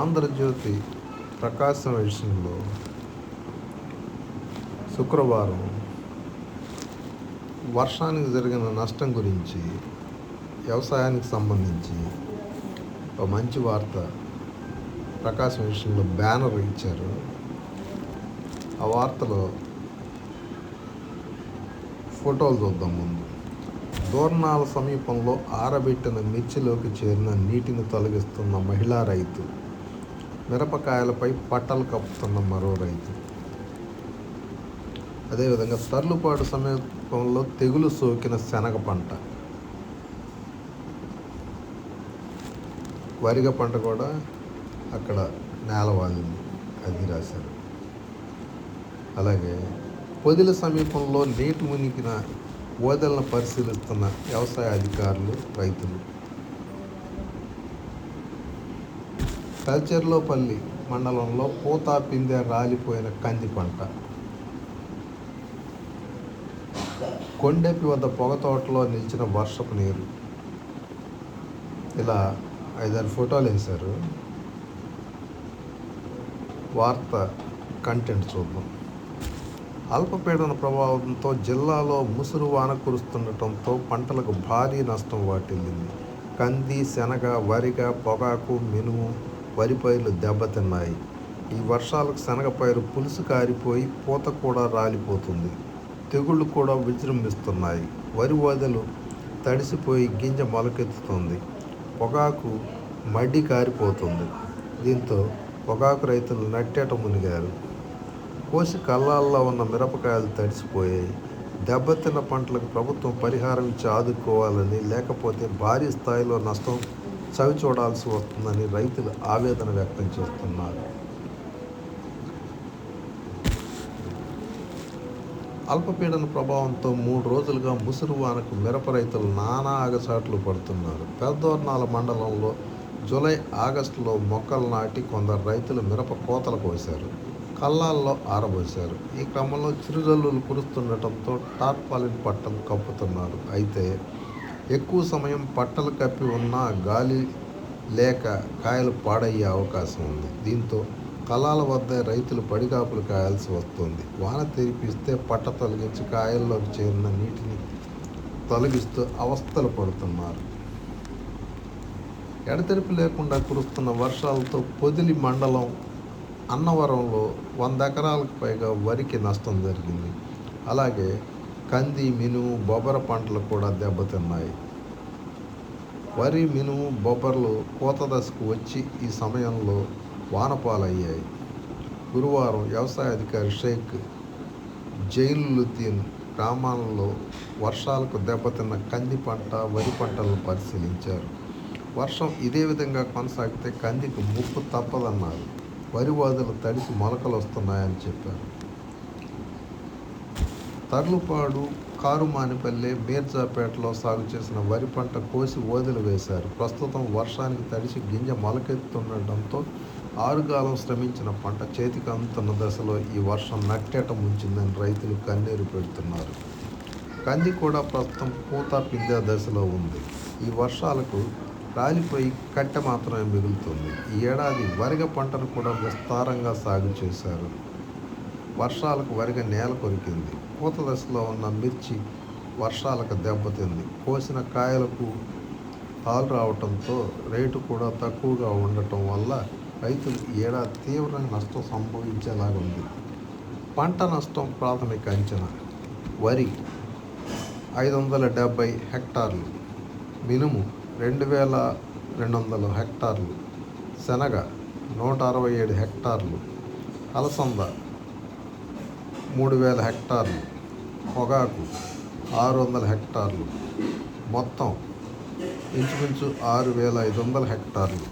ఆంధ్రజ్యోతి ప్రకాశం ఎడిషన్లో శుక్రవారం వర్షానికి జరిగిన నష్టం గురించి వ్యవసాయానికి సంబంధించి ఒక మంచి వార్త ప్రకాశం ఎడిషన్లో బ్యానర్ ఇచ్చారు. ఆ వార్తలో ఫోటోలు చూద్దాం ముందు. దూర్నాల సమీపంలో ఆరబెట్టిన మిర్చిలోకి చేరిన నీటిని తొలగిస్తున్న మహిళా రైతు మిరపకాయలపై పట్టలు కప్పుతున్న మరో రైతు. అదేవిధంగా సర్లుపాటు సమీపంలో తెగులు సోకిన శనగ పంట. వరిగ పంట కూడా అక్కడ నేలవాలింది అది రాశారు. అలాగే పొదిల సమీపంలో నీటి మునిగిన ఓదలను పరిశీలిస్తున్న వ్యవసాయ అధికారులు రైతులు. కల్చర్లోపల్లి మండలంలో పూతా పిందె రాలిపోయిన కంది పంట. కొండెపి వద్ద పొగ తోటలో నిలిచిన వర్షపు నీరు. ఇలా ఐదారు ఫోటోలు వేశారు. వార్త కంటెంట్ చూద్దాం. అల్పపీడన ప్రభావంతో జిల్లాలో ముసురు వాన కురుస్తుండటంతో పంటలకు భారీ నష్టం వాటిల్లింది. కంది శనగ వరిగ పొగాకు మినుము వరి పైర్లు దెబ్బతిన్నాయి. ఈ వర్షాలకు శనగ పైరు పులుసు కారిపోయి పూత కూడా రాలిపోతుంది. తెగుళ్ళు కూడా విజృంభిస్తున్నాయి. వరి వదలు తడిసిపోయి గింజ మొలకెత్తుతుంది. పొగాకు మడ్డి కారిపోతుంది. దీంతో పొగాకు రైతులు నట్టేట మునిగారు. కోసి కళ్ళాల్లో ఉన్న మిరపకాయలు తడిసిపోయాయి. దెబ్బతిన్న పంటలకు ప్రభుత్వం పరిహారం ఇచ్చి ఆదుకోవాలని లేకపోతే భారీ స్థాయిలో నష్టం చవి చూడాల్సి వస్తుందని రైతులు ఆవేదన వ్యక్తం చేస్తున్నారు. అల్పపీడన ప్రభావంతో మూడు రోజులుగా ముసురు వానకు మిరప రైతులు నానా అగసాట్లు పడుతున్నారు. పెద్దోర్నాల మండలంలో జూలై ఆగస్టులో మొక్కలు నాటి కొందరు రైతులు మిరప కోతలు కోశారు. కళ్ళాల్లో ఆరబోశారు. ఈ క్రమంలో చిరుజల్లులు కురుస్తుండటంతో టార్పాలిన్ పట్టం కప్పుతున్నారు. అయితే ఎక్కువ సమయం పట్టలు కప్పి ఉన్న గాలి లేక కాయలు పాడయ్యే అవకాశం ఉంది. దీంతో కళాల వద్ద రైతులు పడిగాపులు కాయాల్సి వస్తుంది. వాన తెరిపిస్తే పట్ట తొలగించి కాయల్లోకి చేరిన నీటిని తొలగిస్తూ అవస్థలు పడుతున్నారు. ఎడతెరిపి లేకుండా కురుస్తున్న వర్షాలతో పొదిలి మండలం అన్నవరంలో వంద ఎకరాలకు పైగా వరికి నష్టం జరిగింది. అలాగే కంది మినుము బొబ్బర పంటలు కూడా దెబ్బతిన్నాయి. వరి మినుము బొబ్బర్లు కోత దశకు వచ్చి ఈ సమయంలో వానపాలయ్యాయి. గురువారం వ్యవసాయ అధికారి షేక్ జైలుద్దీన్ గ్రామాలలో వర్షాలకు దెబ్బతిన్న కంది పంట వరి పంటలను పరిశీలించారు. వర్షం ఇదే విధంగా కొనసాగితే కందికి ముప్పు తప్పదన్నారు. వరి వాదులు తడిసి మొలకలు వస్తున్నాయని చెప్పారు. తర్లుపాడు కారుమానిపల్లె బీర్జాపేటలో సాగు చేసిన వరి పంట కోసి ఓదెలు వేశారు. ప్రస్తుతం వర్షానికి తడిసి గింజ మొలకెత్తుండటంతో ఆరుగాలం శ్రమించిన పంట చేతికి అందుతున్న దశలో ఈ వర్షం నట్టేట ముంచిందని రైతులు కన్నీరు పెడుతున్నారు. కంది కూడా ప్రస్తుతం పూత పిందే దశలో ఉంది. ఈ వర్షాలకు రాలిపోయి కట్టె మాత్రమే మిగులుతుంది. ఈ ఏడాది వరిగ పంటను కూడా విస్తారంగా సాగు చేశారు. వర్షాలకు వరిగ నేల కొరికింది. పూత దశలో ఉన్న మిర్చి వర్షాలకు దెబ్బతింది. కోసిన కాయలకు పాలు రావటంతో రేటు కూడా తక్కువగా ఉండటం వల్ల రైతులు ఏడాది తీవ్రంగా నష్టం సంభవించేలాగా ఉంది పంట నష్టం ప్రాథమిక అంచనా. వరి ఐదు వందల డెబ్బై హెక్టార్లు. మినుము రెండు వేల రెండు వందల హెక్టార్లు. శనగ నూట అరవై ఏడు హెక్టార్లు. అలసంద మూడు వేల హెక్టార్లు పొగాకు ఆరు వందల హెక్టార్లు మొత్తం ఇంచుమించు ఆరు వేల ఐదు వందల హెక్టార్లు.